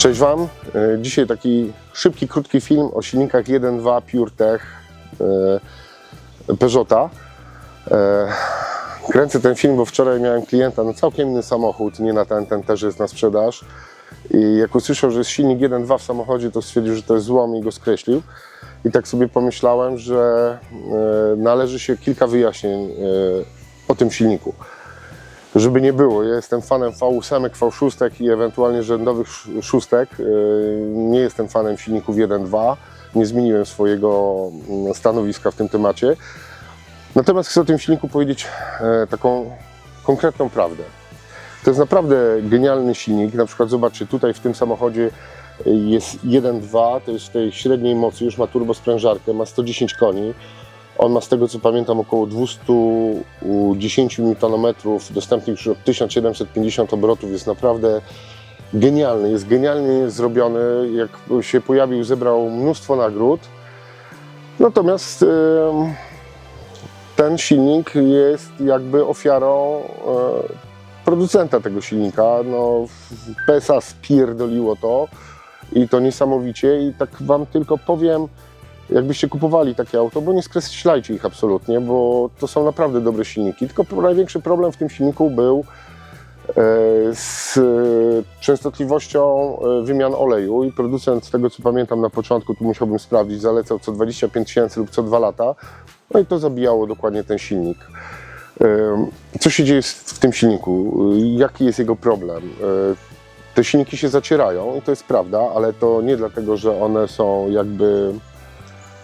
Cześć Wam. E, Dzisiaj taki szybki, krótki film o silnikach 1.2 PureTech e, Peugeota. E, Kręcę ten film, bo wczoraj miałem klienta na całkiem inny samochód, nie na ten, ten też jest na sprzedaż. I jak usłyszał, że jest silnik 1.2 w samochodzie, to stwierdził, że to jest złom i go skreślił. I tak sobie pomyślałem, że należy się kilka wyjaśnień o tym silniku. Żeby nie było, ja jestem fanem V8, V6 i ewentualnie rzędowych sz- szóstek. Yy, Nie jestem fanem silników 1.2. Nie zmieniłem swojego mm, stanowiska w tym temacie. Natomiast chcę o tym silniku powiedzieć e, taką konkretną prawdę. To jest naprawdę genialny silnik. Na przykład zobaczcie, tutaj w tym samochodzie y, jest 1.2, to jest w tej średniej mocy, już ma turbosprężarkę, ma 110 koni. On ma z tego co pamiętam około 210 Nm, dostępnych już od 1750 obrotów, jest naprawdę genialny, jest genialnie zrobiony, jak się pojawił zebrał mnóstwo nagród. Natomiast ten silnik jest jakby ofiarą e, producenta tego silnika. No, PSA spierdoliło to i to niesamowicie i tak Wam tylko powiem, jakbyście kupowali takie auto, bo nie skreślajcie ich absolutnie, bo to są naprawdę dobre silniki. Tylko największy problem w tym silniku był e, z częstotliwością e, wymian oleju i producent, z tego co pamiętam na początku, tu musiałbym sprawdzić, zalecał co 25 tysięcy lub co 2 lata, no i to zabijało dokładnie ten silnik. Co się dzieje w tym silniku? Jaki jest jego problem? E, Te silniki się zacierają i to jest prawda, ale to nie dlatego, że one są jakby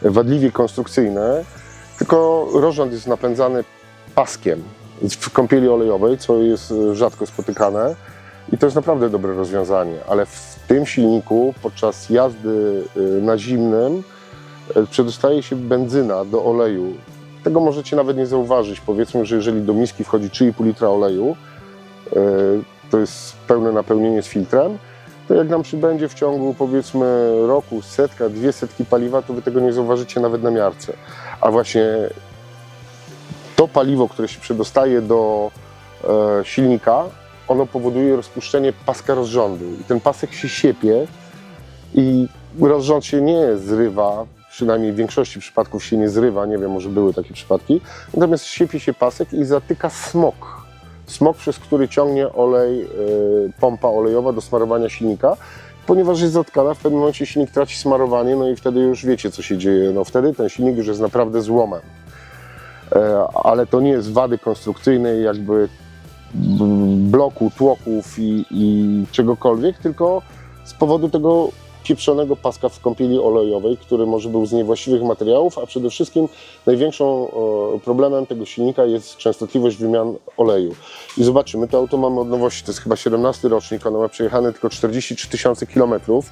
wadliwie konstrukcyjne, tylko rozrząd jest napędzany paskiem w kąpieli olejowej, co jest rzadko spotykane i to jest naprawdę dobre rozwiązanie, ale w tym silniku podczas jazdy e, na zimnym e, przedostaje się benzyna do oleju. Tego możecie nawet nie zauważyć. Powiedzmy, że jeżeli do miski wchodzi 3,5 litra oleju, e, to jest pełne napełnienie z filtrem, to jak nam przybędzie w ciągu powiedzmy roku setka, dwie setki paliwa, to wy tego nie zauważycie nawet na miarce. A właśnie to paliwo, które się przedostaje do e, silnika, ono powoduje rozpuszczenie paska rozrządu. I ten pasek się siepie i rozrząd się nie zrywa, przynajmniej w większości przypadków się nie zrywa, nie wiem, może były takie przypadki, natomiast siepie się pasek i zatyka smok. Smok, przez który ciągnie olej, y, pompa olejowa do smarowania silnika. Ponieważ jest zatkana, w pewnym momencie silnik traci smarowanie, no i wtedy już wiecie, co się dzieje. No wtedy ten silnik już jest naprawdę złomem. E, ale to nie jest wady konstrukcyjnej, jakby bloku, tłoków i, i czegokolwiek, tylko z powodu tego pieprzonego paska w kąpieli olejowej, który może był z niewłaściwych materiałów, a przede wszystkim największą e, problemem tego silnika jest częstotliwość wymian oleju. I zobaczymy, to auto mamy od nowości, to jest chyba 17 rocznik, ono ma przejechane tylko 43 tysiące kilometrów.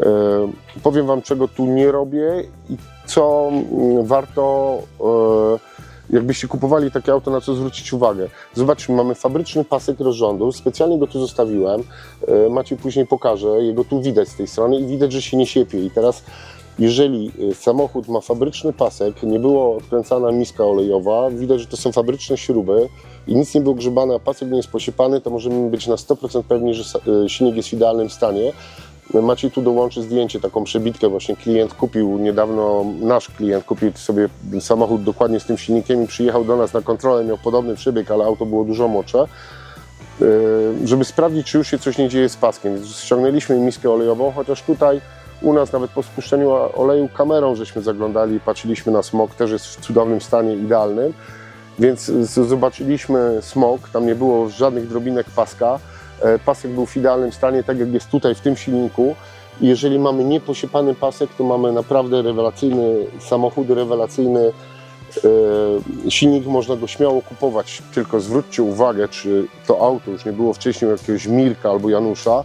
E, Powiem Wam, czego tu nie robię i co mm, warto e, jakbyście kupowali takie auto, na co zwrócić uwagę. Zobaczmy, mamy fabryczny pasek rozrządu, specjalnie go tu zostawiłem. E, Maciej później pokaże, jego tu widać z tej strony i widać, że się nie siepie. I teraz, jeżeli e, samochód ma fabryczny pasek, nie było odkręcana miska olejowa, widać, że to są fabryczne śruby i nic nie było grzebane, a pasek nie jest posiepany, to możemy być na 100% pewni, że e, silnik jest w idealnym stanie. Maciej tu dołączy zdjęcie, taką przebitkę właśnie klient kupił niedawno, nasz klient kupił sobie samochód dokładnie z tym silnikiem i przyjechał do nas na kontrolę, miał podobny przebieg, ale auto było dużo młodsze, Yy, żeby sprawdzić, czy już się coś nie dzieje z paskiem. Więc ściągnęliśmy miskę olejową, chociaż tutaj u nas nawet po spuszczeniu oleju kamerą żeśmy zaglądali, patrzyliśmy na smog, też jest w cudownym stanie, idealnym. Więc zobaczyliśmy smog, tam nie było żadnych drobinek paska. E, Pasek był w idealnym stanie, tak jak jest tutaj w tym silniku. Jeżeli mamy nieposiepany pasek, to mamy naprawdę rewelacyjny samochód, rewelacyjny e, silnik. Można go śmiało kupować, tylko zwróćcie uwagę, czy to auto już nie było wcześniej jakiegoś Mirka albo Janusza,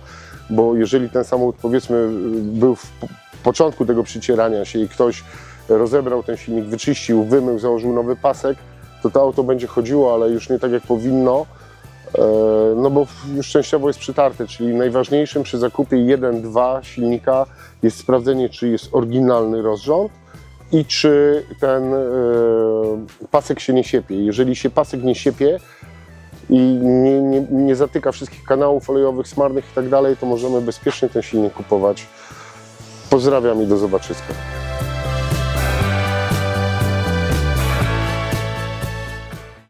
bo jeżeli ten samochód powiedzmy był w po- początku tego przycierania się i ktoś rozebrał ten silnik, wyczyścił, wymył, założył nowy pasek, to to auto będzie chodziło, ale już nie tak jak powinno, no bo już częściowo jest przytarte, czyli najważniejszym przy zakupie 1-2 silnika jest sprawdzenie, czy jest oryginalny rozrząd i czy ten e, pasek się nie siepie. Jeżeli się pasek nie siepie, i nie, nie, nie zatyka wszystkich kanałów olejowych, smarnych i tak dalej, to możemy bezpiecznie ten silnik kupować. Pozdrawiam i do zobaczyska.